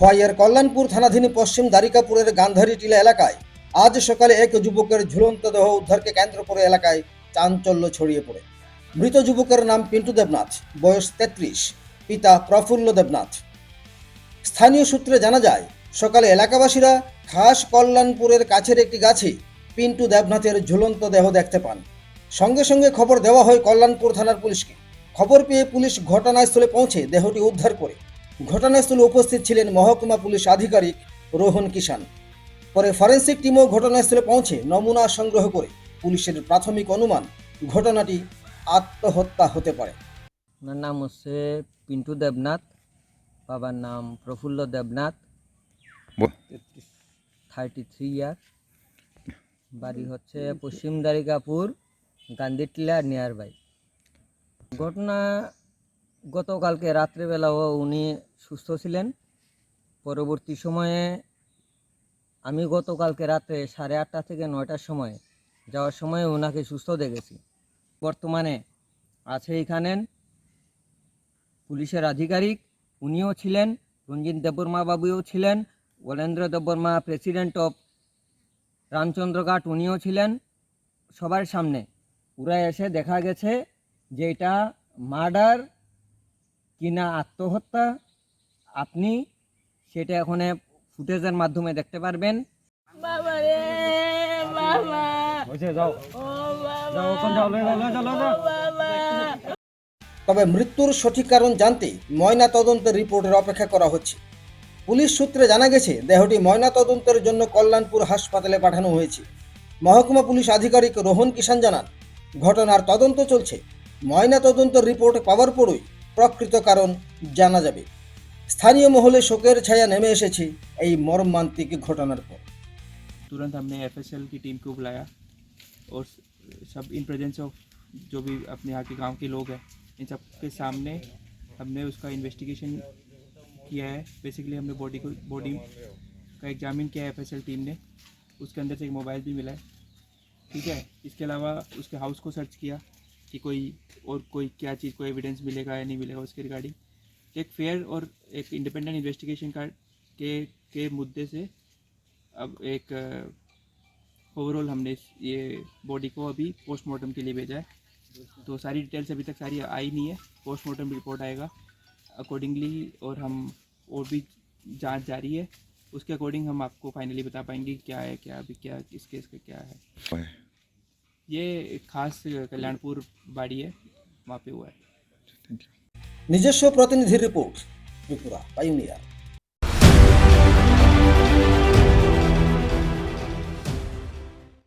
খোয়াইয়ের কল্যাণপুর থানাধীন পশ্চিম দ্বারিকাপুরের গান্ধারী টিলা এলাকায়। আজ সকালে এক যুবকের ঝুলন্ত দেহ উদ্ধারকে কেন্দ্র করে এলাকায় চাঞ্চল্য ছড়িয়ে পড়ে। মৃত যুবকের নাম পিন্টু দেবনাথ, বয়স তেত্রিশ, পিতা প্রফুল্ল দেবনাথ। স্থানীয় সূত্রে জানা যায়, সকালে এলাকাবাসীরা খাস কল্যাণপুরের কাছের একটি গাছে পিন্টু দেবনাথের ঝুলন্ত দেহ দেখতে পান। সঙ্গে সঙ্গে খবর দেওয়া হয় কল্যাণপুর থানার পুলিশকে। খবর পেয়ে পুলিশ ঘটনাস্থলে পৌঁছে দেহটি উদ্ধার করে ঘটনাস্থলে উপস্থিত ছিলেন মহকুমা পুলিশ আধিকারিক রোহন কিষান পরে ফরেন্সিক টিমও ঘটনাস্থলে পৌঁছে নমুনা সংগ্রহ করে পুলিশের প্রাথমিক অনুমান ঘটনাটি আত্মহত্যা হতে পারে। ওনার নাম হচ্ছে পিন্টু দেবনাথ বাবার নাম Prafulla Debnath. Thirty three year বাড়ি হচ্ছে পশ্চিম দ্বারিকাপুর গান্ধীটিলা নিয়ার বাই ঘটনা গতকালকে রাত্রেবেলাও উনি সুস্থ ছিলেন। পরবর্তী সময়ে আমি গতকালকে রাত্রে সাড়ে আটটা থেকে নয়টার সময় যাওয়ার সময় ওনাকে সুস্থ দেখেছি। বর্তমানে আছে এখানে পুলিশের আধিকারিক, উনিও ছিলেন, রঞ্জিত দেববর্মা বাবুও ছিলেন, বলেন্দ্র দেববর্মা প্রেসিডেন্ট অফ রামচন্দ্রঘাট উনিও ছিলেন। সবার সামনে পুরা এসে দেখা গেছে যে এটা মার্ডার কিনা আত্মহত্যা আপনি সেটা এখন ফুটেজের মাধ্যমে দেখতে পারবেন। বাবা রে বাবা। যাও। যাও যাও যাও, যাও, লয়ে যাও। বাবা। তবে মৃত্যুর সঠিক কারণ জানতে ময়না তদন্তের রিপোর্টের অপেক্ষা করা হচ্ছে। পুলিশ সূত্রে জানা গেছে দেহটি ময়না তদন্তের জন্য কল্যাণপুর হাসপাতালে পাঠানো হয়েছে। মহকুমা পুলিশ আধিকারিক রোহন কিষান জানান ঘটনার তদন্ত চলছে। ময়না তদন্তের রিপোর্ট পাওয়ার পরই প্রকৃত কারণ জানা যাবে স্থানীয় মহলে শোকের ছায়া নেমে এসেছে এই মর্মান্তিক ঘটনার পর तुरंत हमने एफ की टीम को बुलाया और सब इन प्रेजेंस ऑफ जो भी अपने यहाँ के गांव के लोग हैं इन सब के सामने हमने उसका इन्वेस्टिगेशन किया है बेसिकली हमने बॉडी को बॉडी का एग्जामिन किया है एफ टीम ने उसके अंदर से एक मोबाइल भी मिला है ठीक है इसके अलावा उसके हाउस को सर्च किया कि कोई और कोई क्या चीज़, कोई एविडेंस मिलेगा या नहीं मिलेगा उसके रिगार्डिंग एक फेयर और एक इंडिपेंडेंट इन्वेस्टिगेशन का के के मुद्दे से अब एक ओवरऑल हमने ये बॉडी को अभी पोस्टमार्टम के लिए भेजा है। तो सारी डिटेल्स अभी तक सारी आई नहीं है पोस्टमार्टम रिपोर्ट आएगा। अकॉर्डिंगली और हम और भी जाँच जारी है, उसके अकॉर्डिंग हम आपको फाइनली बता पाएँगे क्या है, क्या, अभी क्या, किस केस का क्या है। ये एक खास कल्याणपुर बाड़ी है वहाँ पे हुआ है নিজস্ব প্রতিনিধির রিপোর্ট ত্রিপুরা পাইনিয়ার